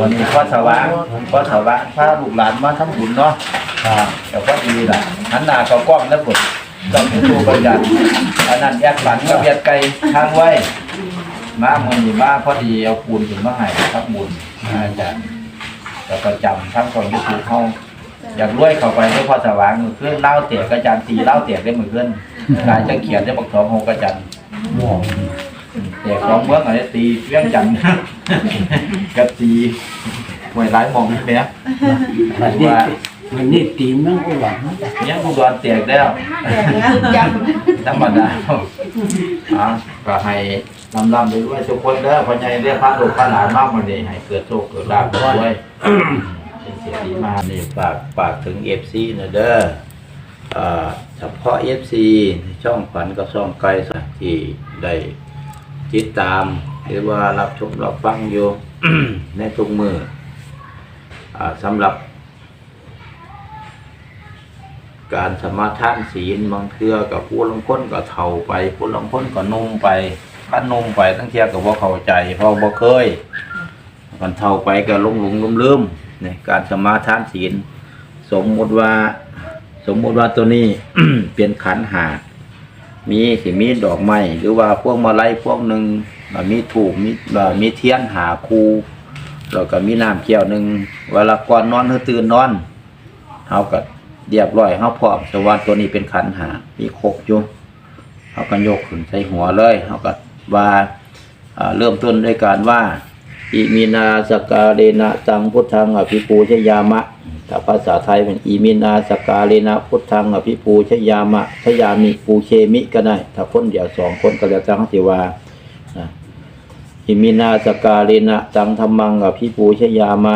วันนี้พ่อสว่างพ่อสว่างพาลูกหลานมาทำบุญเนาะแต่ก็ดีละหันหน้าเขากล้องแล้วกดต้องเป็นตัวประหยัดอันนั้นแยกฝันกับแยกไก่ทางไว้มาเมื่อนี้มาพอดีเอาปูนถึงมาให้ทับบุญอาจารย์แล้วก็จำทั้งคนที่ถูกเขาอยากรวยเข้าไปด้วยพ่อสว่างมือขึ้นเล่าเตียกอาจารย์ตีเล่าเตียได้มือขึ้นกายจะเขียนได้บอกสองหงกอาจา รย์หม้อเตียกสองเมืองอะไรตีเรื่องจันทร์กับตีหวยร้ายมองนี่ไหมวันนี้วันนี้ตีมันก็หวังยังกูโดนเตียกแล้วธรรมดาอะก็ให้ลำลำไปด้วยทุกคนเด้อพอใหญ่เรียกพระลูกพระหลานมากมาเลยให้เกิดโชคเกิดลาภด้วยเป็นเสียดีมากนี่ฝากฝากถึงเอฟซีนะเด้อเอ่อเฉพาะเอฟซีช่องขวัญกับช่องไกลสักที่ได้ ติดตาม หรือว่ารับชมรับฟังอยู่ ในทุกมืออ่าสำหรับ การสมาทานศีลบางเทือกับผู้ลางคนก็เท่าไป ผู้ลางคนก็นุ่มไปคันนุ่มไปตั้งเทียกับว่าเข้าใจเพราะบ่เคยกันเท่าไปก็หลงหลงลืมลืมๆนี่การสมาทานศีล สมมุติว่า สมมุติว่าตัวนี้เป็นขันหา มีสิมีดอกไม้หรือว่าพวกมาไลัยพวกหนึ่งมีถูกมีมีเทียนหาคูแล้วก็มีน้ำเกี่ยวหนึ่งเวลาก่อนนอนหรือตื่นนอนเฮาก็เรียบร้อยเฮาพร้อมแต่ว่าตัวนี้เป็นขันหามีคกอยู่เฮาก็ยกขึ้นใส่หัวเลยเฮาก็ว่าเริ่มต้นด้วยการว่าอิมินาสกาเลนะตังพุทธังอภิปูชยามะ ถ้าภาษาไทยเป็นอิมินาสกาเลนะพุทธังอภิปูชยามะชยามิปูเคมิก็ได้ ถ้าคนเดียวสองคนก็แล้วจังสิวาอิมินาสกาเลนะตังธรรมังอภิปูชยามะ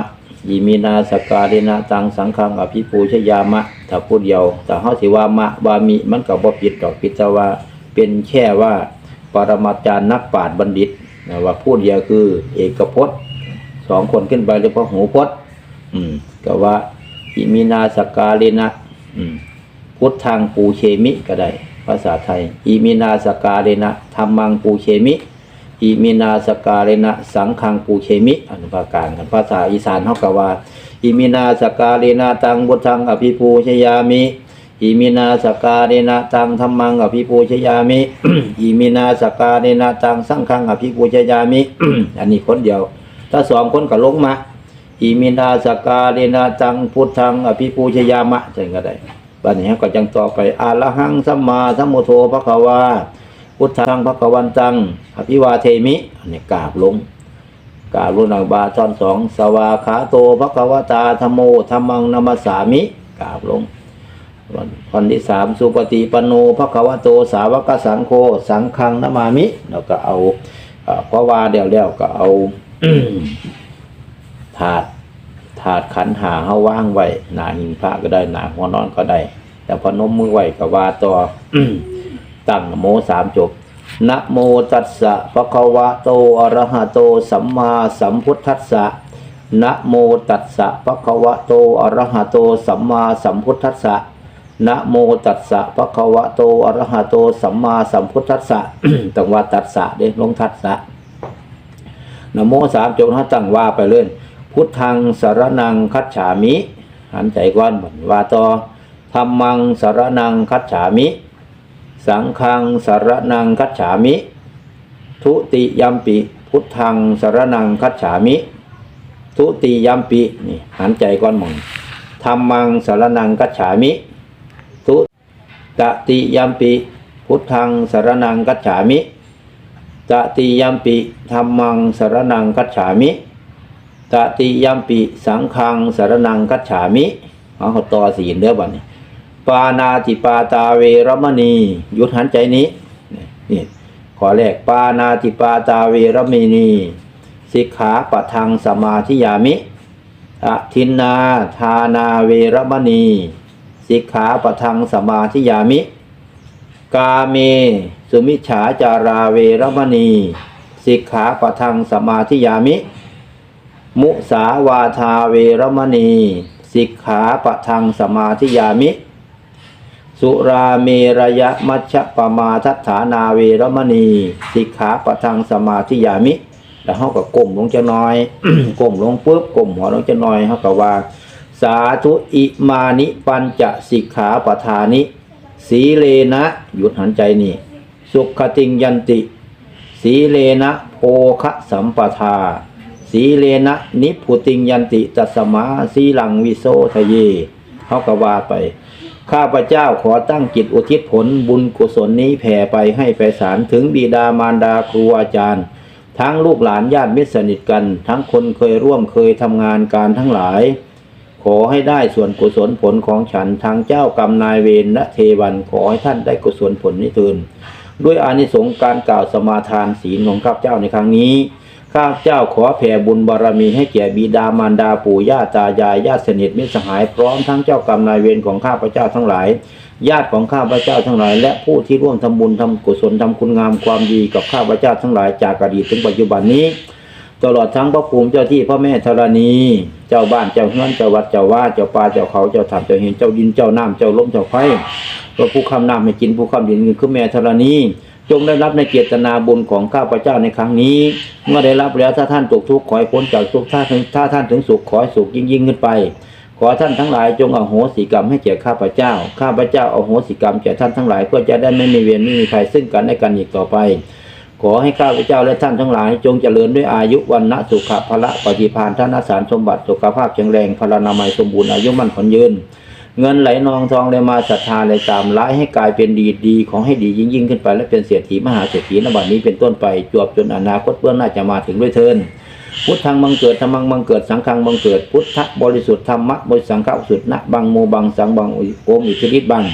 อิมินาสกาเลนะตังสังฆังอภิปูชยามะ ถ้าพูดเดียวแต่เฮาสิวามะวามิมันก็บ่ผิดดอกผิดแต่ว่าเป็นแค่ว่าปรมาจารย์นักปราชญ์บัณฑิตนะว่าพูดเดียวคือ เอกพจน์สองคนขึ้นไปเรียกว่าหูพจน์อืมก็ว่า อิมินาสกาเลนะพุทธังปูเคมิก็ได้ ภาษาไทย อิมินาสกาเลนะธรรมังปูเคมิ อิมินาสกาเลนะสังฆังปูเคมิอนุภาการกันภาษาอีสานเฮาก็ว่า อิมินาสกาเลนะตังพุทธังอภิปูชยามิอิมินาสกาเลนะตังธรรมังอภิปูชยามิอิมินาสกาเลนะตังสังฆังอภิปูชยามิ อันนี้คนเดียว ถ้าสองคนก็ลงมา อิมินาสกาเลนะตังพุทธังอภิปูชยามะจังก็ได้บัดนี้ก็จังต่อไปอาละหังสัมมาสัมพุทโธพระควาพุทธังพระวันตังอภิวาเทมิอันนี้กราบลงกราบลงหนังบาท่อนสองสวาขาโตพระควตาธโมธรรมังนามัสามิกราบลงวันวันที่สามสุปฏิปโนพระควโตสาวกสังโฆสังฆังนามามิ แล้วก็เอาเพราะว่าเดี๋ยวเดาก็เอา ถาดถาดขันหาเฮาว่างไว้หนาหินพระก็ได้หนาหัวนอนก็ได้ แต่พอนมมือไว้ก็ว่าต่อตั้งนะโมสามจบนะโมตัสสะภะคะวะโตอะระหะโตสัมมาสัมพุทธัสสะนะโมตัสสะภะคะวะโตอะระหะโตสัมมาสัมพุทธัสสะนะโมตัสสะภะคะวะโตอะระหะโตสัมมาสัมพุทธัสสะต้องว่าตัสสะเด้ลงทัสสะนะโมสามจบถ้าตั้งว่าไปเลย พุทธังสารนังคัจฉามิหันใจก่อนบัดว่าต่อธรรมังสารนังคัจฉามิ สังฆังสารนังคัจฉามิ ทุติยัมปิพุทธังสารนังคัจฉามิ ทุติยัมปินี่หันใจก่อนเหมืองธรรมังสารนังคัจฉามิทุตติยัมปิพุทธังสารนังคัจฉามิตติยัมปิธรรมังสารนังคัจฉามิ ตติยัมปิสังฆังสารนังคัจฉามิเอาเขาต่อสีเด้อบัดนี้ปานาติปาตาเวรมณีหยุดหันใจนี้นี่ขอแรกปานาติปาตาเวรมณีสิกขาปะทังสมาธิยามิอะทินนาทานาเวรมณีสิกขาปะทังสมาธิยามิ กาเม สุมิฉาจาราเวรมณีสิกขาปะทังสมาธิยามิ มุสาวาทาเวรมณี สิกขาปะทังสมาธิยามิ สุราเมรยะมัชฌปมาทัฐานาเวรมณี สิกขาปะทังสมาธิยามิ แล้วเฮาก็ก้มลงจะน้อยก้มลงปุ๊บก้มหัวลงจะน้อยเฮาก็ว่า สาธุอิมานิปัญจสิกขาปทานิ สีเลนะหยุดหันใจนี่ สุขติงยันติ สีเลนะโภคสัมปทา สีเลนะนิพุติงยันติตัสมาสีหลังวิโสทะเยเขากว่าไป ข้าพเจ้าขอตั้งจิตอุทิศผลบุญกุศลนี้แผ่ไปให้ไปสารถึงบิดามารดาครูอาจารย์ ทั้งลูกหลานญาติมิตรสนิทกัน ทั้งคนเคยร่วมเคยทำงานการทั้งหลาย ขอให้ได้ส่วนกุศลผลของฉันทางเจ้ากรรมนายเวรและเทวันขอให้ท่านได้กุศลผลนี้เทินด้วยอานิสงส์การกล่าวสมาทานศีลของข้าพเจ้าในครั้งนี้ ข้าพเจ้าขอแผ่บุญบารมีให้แก่บิดามารดาปู่ย่าตายายญาติสนิทมิตรสหายพร้อมทั้งเจ้ากรรมนายเวรของข้าพเจ้าทั้งหลาย ญาติของข้าพเจ้าทั้งหลาย และผู้ที่ร่วมทำบุญทำกุศลทำคุณงามความดีกับข้าพเจ้าทั้งหลายจากอดีตถึงปัจจุบันนี้ ตลอดทั้งพระภูมิเจ้าที่พ่อแม่ธรณี เจ้าบ้านเจ้าเฮือนเจ้าวัดเจ้าว่าเจ้าป่าเจ้าเขาเจ้าถ้ำเจ้าเห็นเจ้าดินเจ้าน้ำเจ้าลมเจ้าไฟตัวผู้คำน้ำให้กินผู้คำดินคือแม่ธรณี จงได้รับในเจตนาบุญของข้าพเจ้าในครั้งนี้ เมื่อได้รับแล้วถ้าท่านตกทุกข์ขอให้พ้นจากทุกข์ถ้าถึงถ้าท่านถึงสุขขอให้สุขยิ่งยิ่งขึ้นไป ขอท่านทั้งหลายจงอโหสิกรรมให้แก่ข้าพเจ้า ข้าพเจ้าอโหสิกรรมแก่ท่านทั้งหลายเพื่อจะได้ไม่มีเวรไม่มีภัยซึ่งกันและกันอีกต่อไป ขอให้ข้าพเจ้าและท่านทั้งหลาย จงเจริญด้วยอายุวันนะสุขะละปฏิภาณท่านสารสมบัติสุขภาพแข็งแรงพลานามัยสมบูรณ์อายุมั่นขนยืน เงินไหลนองทองเลยมาศรัทธาเลยตามร้ายให้กลายเป็นดีดีของให้ดียิ่งยิ่งขึ้นไปและเป็นเศรษฐีมหาเศรษฐีนบัดนี้เป็นต้นไปจวบจนอนาคตเบื้องหน้าจะมาถึงด้วยเทินพุทธังบังเกิดธรรมังบังเกิดสังฆังบังเกิดพุทธบริสุทธิ์ธรรมะบริสังฆสุทธนะบังโมบังสังบังโอมอิทธิฤทธิ์บัง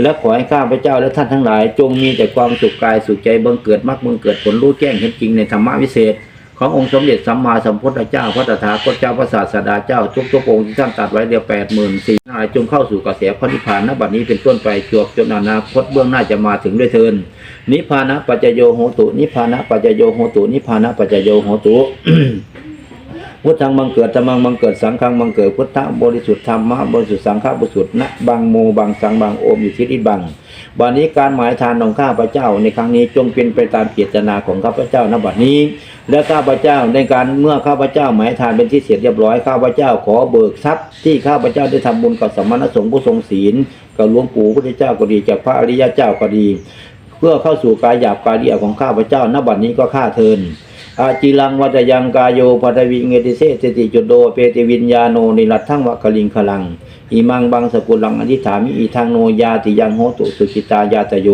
และขอให้ข้าพเจ้าและท่านทั้งหลาย จงมีแต่ความสุขกายสุขใจบังเกิดมรรคบังเกิดผลรู้แจ้งเห็นจริงในธรรมะวิเศษ ขององค์สมเด็จสัมมาสัมพุทธเจ้าพระตถาคตเจ้าพระศาสดาเจ้าทุกทุกองค์ที่ท่านตัดไว้เดียวแปดหมื่นสี่นายจงเข้าสู่กระแสพระนิพพานณบัดนี้เป็นต้นไปจวบจนอนาคตเบื้องหน้าจะมาถึงด้วยเทินนิพพานะปัจจโยโหตุ นิพพานะปัจจโยโหตุ นิพพานะปัจจโยโหตุพุทธังบังเกิดธรรมังบังเกิดสังฆังบังเกิดพุทธะบริสุทธิ์ธรรมะบริสุทธิ์สังฆะบริสุทธิ์นะบังโมบังสังบังโอมอยู่ที่นิบัง บัดนี้การหมายทานของข้าพเจ้าในครั้งนี้จงเป็นไปตามเจตนาของข้าพเจ้าณบัดนี้ และข้าพเจ้าในการเมื่อข้าพเจ้าหมายทานเป็นที่เสร็จเรียบร้อยข้าพเจ้าขอเบิกทรัพย์ที่ข้าพเจ้าได้ทำบุญกับสมณสงฆ์ผู้ทรงศีลกับหลวงปู่พุทธเจ้าก็ดีจากพระอริยเจ้าก็ดี เพื่อเข้าสู่กายหยาบกายเอียของข้าพเจ้าณบัดนี้ก็ข้าเทิน อาจิลังวัตยังกายโยปัทวิเงติเสสติจุดโดเปติวิญญาโนนิรัตทั้งวะกลิงคลังอิมังบังสกุลังอธิษฐามิอีทางโนยาติยังโหตุสุจิตายาตโย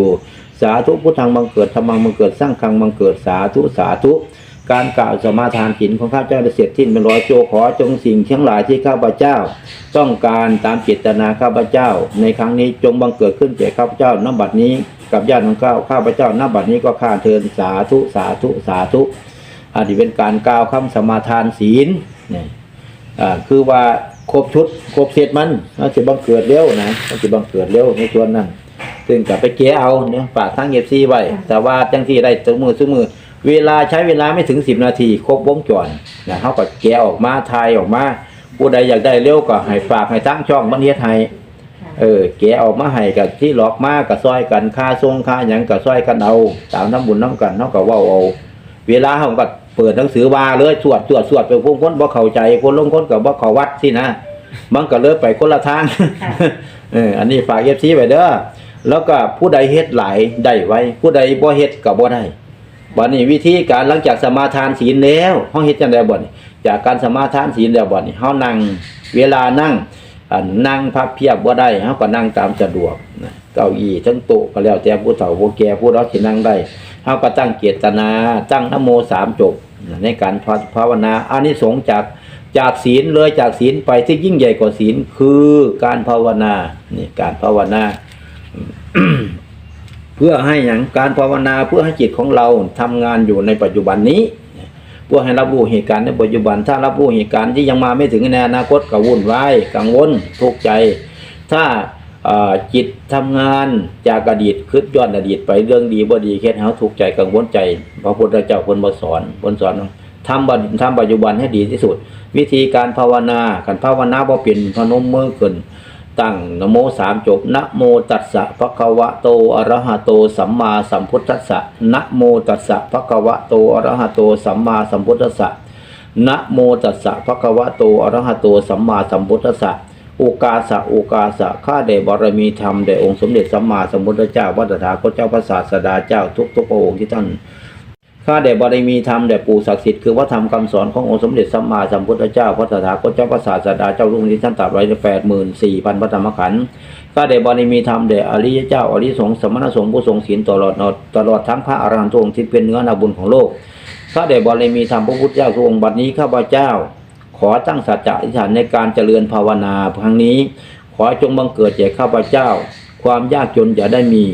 สาธุพุทธังบังเกิดธรรมังบังเกิดสร้างคังบังเกิดสาธุสาธุ การกล่าวสมาทานศีลของข้าพเจ้าได้เสร็จสิ้นเป็นร้อยโจขอจงสิ่งทั้งหลายที่ข้าพเจ้า ต้องการตามเจตนาข้าพเจ้า ในครั้งนี้จงบังเกิดขึ้นแก่ข้าพเจ้าณบัดนี้ กับญาติของข้าข้าพเจ้าณบัดนี้ก็ข้าเทินสาธุสาธุสาธุ อันนี้เป็นการกล่าวคำสมาทานศีลเนี่ยอ่าคือว่าครบชุดครบเสร็จมันมันจะบังเกิดเร็วนะมันจะบังเกิดเร็วในส่วนนั้นซึ่งกับไปเกี้เอาเนี่ยฝากทั้งเอฟซีไว้ แต่ว่าจังที่ได้ตัวมือซื้อมือ เวลาใช้เวลาไม่ถึงสิบนาที ครบวงจรนะเขาก็แกะออกมาทายออกมาผู้ใดอยากได้เร็วก็ให้ฝากให้ตั้งช่องบันเทศไทยเออแกะออกมาให้กับที่หลอกมากับซอยกันค่าทรงค่าหยังกับซอยกันเอาตามน้ำบุญน้ำกันเนาะก็เว่าเอา เวลาเขาก็ เปิดหนังสือว่าเลยสวดสวดสวดไปพวกคนบ่เข้าใจคนลงคนกับบ่เข้าวัดสินะมันก็เลยไปคนละทางเอออันนี้ฝากเอฟซีไว้เด้อแล้วก็ผู้ใดเฮ็ดหลายได้ไว้ ผู้ใดบ่เฮ็ดก็บ่ได้บัดนี้วิธีการหลังจากสมาทานศีลแล้วเฮาเฮ็ดจังได๋บ่นี่จากการสมาทานศีลแล้วบ่นี่เฮานั่งเวลานั่งอ่านั่งพับเพียบบ่ได้เฮาก็นั่งตามสะดวกนะเก้าอี้ทั้งโต๊ะก็แล้วแต่ผู้เฒ่าผู้แก่ผู้เราสินั่งได้เฮาก็ตั้งเจตนาตั้งนะโมสามจบ ในการภาวนาอานิสงส์จากจากศีลเลยจากศีลไปที่ยิ่งใหญ่กว่าศีลคือการภาวนานี่การภาวนา เพื่อให้อย่างการภาวนาเพื่อให้จิตของเราทำงานอยู่ในปัจจุบันนี้ เพื่อให้รับรู้เหตุการณ์ในปัจจุบัน ถ้ารับรู้เหตุการณ์ที่ยังมาไม่ถึงในอนาคตก็วุ่นวายกังวลทุกข์ใจ ถ้า จิตทำงานจากอดีตคืดย้อนอดีตไปเรื่องดีบ่ดีแค่เฮาทุกใจกังวลใจพระพุทธเจ้าคนบ่สอนคนสอนทำบัดทำปัจจุบันให้ดีที่สุด วิธีการภาวนาการภาวนาบ่เป็นพนมมือขึ้นตั้งนโมสามจบนะโมตัสสะภะคะวะโตอะระหะโตสัมมาสัมพุทธัสสะนะโมตัสสะภะคะวะโตอะระหะโตสัมมาสัมพุทธัสสะนะโมตัสสะภะคะวะโตอะระหะโตสัมมาสัมพุทธัสสะ โอกาสะโอกาสะข้าแต่บารมีธรรมแด่องค์สมเด็จสัมมาสัมพุทธเจ้าวัฏฏาคตเจ้าพระศาสดาเจ้าทุกทุกพระองค์ที่ท่านข้าแต่บารมีธรรมแด่ปู่ศักดิ์สิทธิ์คือวัฒนธรรมคำสอนขององค์สมเด็จสัมมาสัมพุทธเจ้าพระตถาคตเจ้าพระศาสดาเจ้ารุ่งที่ท่านตรัสไว้ในแปดหมื่นสี่พันพระธรรมขันธ์ข้าแต่บารมีธรรมแด่อริยเจ้าอริยสงฆ์สมณสงฆ์ผู้ทรงศีลตลอดตลอดทั้งพระอรหันตุองที่เป็นเนื้อนาบุญของโลกข้าแต่บารมีธรรมพระพุทธเจ้าทุกองบัดนี้ข้าพเจ้า ขอตั้งสัจจะอธิษฐานในการเจริญภาวนาครั้งนี้ ขอจงบังเกิดแก่ข้าพเจ้า ความยากจนอย่าได้มี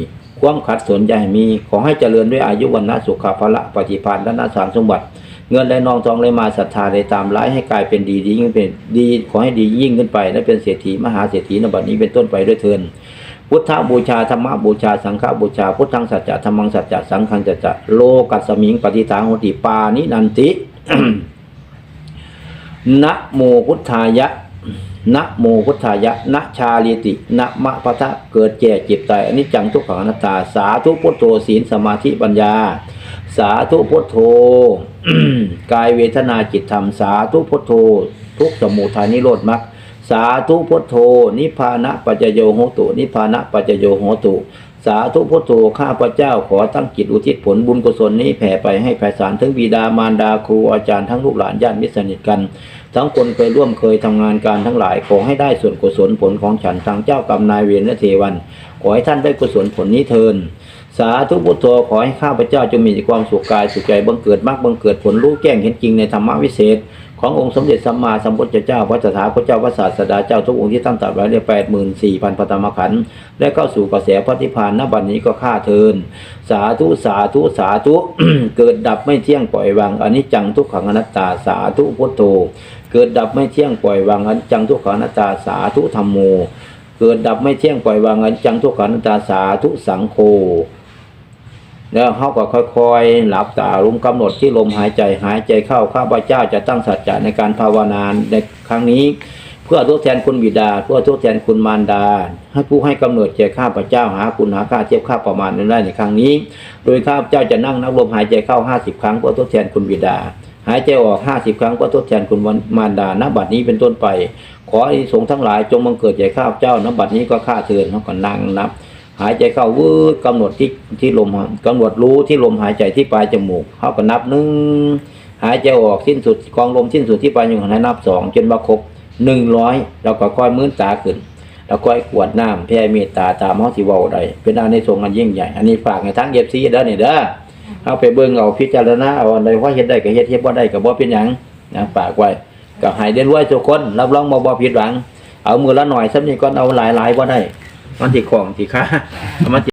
ความขัดสนอย่าให้มี ขอให้เจริญด้วยอายุวันนะสุขภาละปฏิภาณและนาสารสมบัติเงินและนองทองเลยมาศรัทธาเลตามร้ายให้กลายเป็นดีดียิ่งเป็นดีขอให้ดียิ่งขึ้นไปและเป็นเศรษฐีมหาเศรษฐีนบัดนี้เป็นต้นไปด้วยเถินพุทธบูชาธรรมบูชาสังฆบูชาพุทธังสัจจะธรรมังสัจจะสังฆังสัจจะโลกัสมิงปฏิทางหติปานินันติ นะโมพุทธายะนะโมพุทธายะนะชาลิตินะมะพะทะเกิดแก่เจ็บตายอนิจจังทุกขังอนัตตา สาธุพุทโธศีลสมาธิปัญญา สาธุพุทโธกายเวทนาจิตธรรม สาธุพุทโธ ทุกสมุทัยนิโรธมรรคสาธุพุทโธ นิพพานะปัจโยโหตุ นิพพานะปัจโยโหตุ สาธุพุทโธข้าพระเจ้าขอตั้งจิตอุทิศผลบุญกุศลนี้แผ่ไปให้แผ่สารถึงบิดามารดาครูอาจารย์ทั้งลูกหลานญาติมิตรสนิทกัน ทั้งคนเคยร่วมเคยทำงานการทั้งหลายขอให้ได้ส่วนกุศลผลของฉันทางเจ้ากรรมนายเวรและเทวันขอให้ท่านได้กุศลผลนี้เทินสาธุพุทโธขอให้ข้าพเจ้าจงมีความสุขกายสุขใจบังเกิดมากบังเกิดผลรู้แจ้งเห็นจริงในธรรมวิเศษ ขององค์สมเด็จสัมมาสัมพุทธเจ้าพระตถาคตเจ้าพระศาสดาเจ้าทุกองค์ที่ตั้งตรัสไว้ในแปดหมื่นสี่พันปฐมขันธ์และเข้าสู่กระแสพระนิพพานณบัดนี้ก็ฆ่าเทิน สาธุสาธุสาธุเกิดดับไม่เที่ยงปล่อยวางอนิจจังทุกขังอนัตตาสาธุพุทโธเกิดดับไม่เที่ยงปล่อยวางอนิจจังทุกขังอนัตตาสาธุธรรมโม เกิดดับไม่เที่ยงปล่อยวางอนิจจังทุกขังอนัตตาสาธุสังโฆ แล้วเขาก็ค่อยๆ หลับตารุมกำหนดที่ลมหายใจหายใจเข้าข้าพเจ้าจะตั้งสัจจะในการภาวนาในครั้งนี้ เพื่อทดแทนคุณบิดา เพื่อทดแทนคุณมารดา ให้ผู้ให้กำเนิดแก่ข้าพเจ้าหาคุณหาค่าเทียบค่าประมาณนั้นได้ในครั้งนี้ โดยข้าพเจ้าจะนั่งนับลมหายใจเข้าห้าสิบครั้งเพื่อทดแทนคุณบิดา หายใจออกห้าสิบครั้งเพื่อทดแทนคุณมารดาณบัดนี้เป็นต้นไป ขออานิสงส์ทั้งหลายจงบังเกิดแก่ข้าพเจ้าณบัดนี้ก็ข้าเทินเขาก็นั่งนับ หายใจเข้าวืดกำหนดที่ที่ลมกำหนดรู้ที่ลมหายใจที่ปลายจมูกเขาก็นับหนึ่งหายใจออกสิ้นสุดกองลมสิ้นสุดที่ปลายจมูกให้นับสองจนมาครบหนึ่งร้อยเราก็ค่อยมื้นตาขึ้นแล้วค่อยกวดน้ำแผ่เมตตาตามห้องที่เว้าได้เป็นอานิสงส์อันยิ่งใหญ่ อันนี้ฝากให้ทั้งเย็บซีเด้อนี่เด้อเอาไปเบิ่งเอาพิจารณาเอาอันใดว่าเฮ็ดได้ก็เฮ็ดเฮ็ดบ่าได้ก็บ่เป็นหยังนะฝากไว้ก็ให้เรียนรู้ทุกคนรับรองบ่บ่ผิดหวัง เอามือละหน่อยซ้ำนี่ก่อนเอาหลายๆบ่ได้ มันจีของจีค่ามัน